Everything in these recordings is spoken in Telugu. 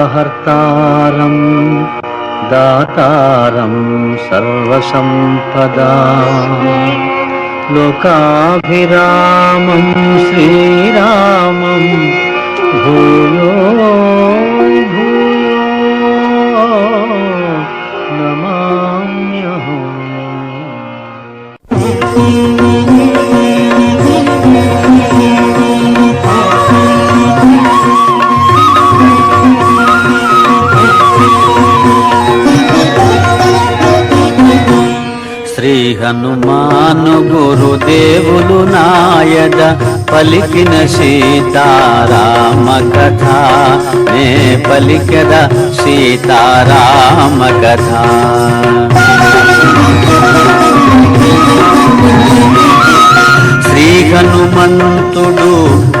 आपदामपहर्तारं दातारं सर्वसम्पदा लोकाभिरामं श्रीराम హనుమాను గురుదేవులు నాయద పలికిన సీతారామ కథ నే పలికద సీతారామ కథ శ్రీ హనుమంతుడు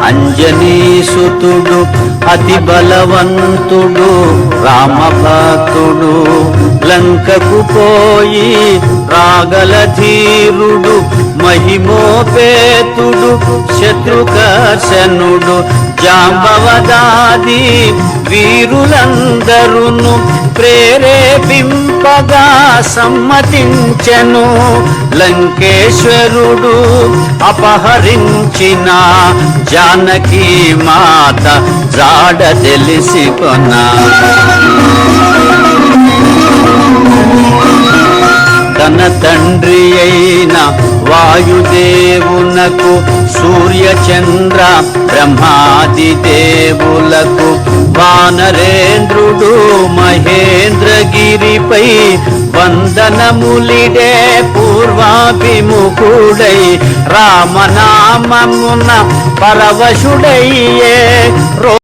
అంజనీసుతుడు అతి బలవంతుడు రామభక్తుడు లంకకు పోయి రాగల ధీరుడు మహిమోపేతుడు శత్రుకర్షణుడు జాంబవదాది వీరులందరును ప్రేరేపింపగా సమ్మతించెను. లంకేశ్వరుడు అపహరించిన జానకి మాత జాడ తెలిసి తండ్రి అయిన వాయుదేవునకు సూర్యచంద్ర బ్రహ్మాది దేవులకు వానరేంద్రుడు మహేంద్రగిరిపై వందనములిడే పూర్వాభిముఖుడై రామనామమున పరవశుడయ్యే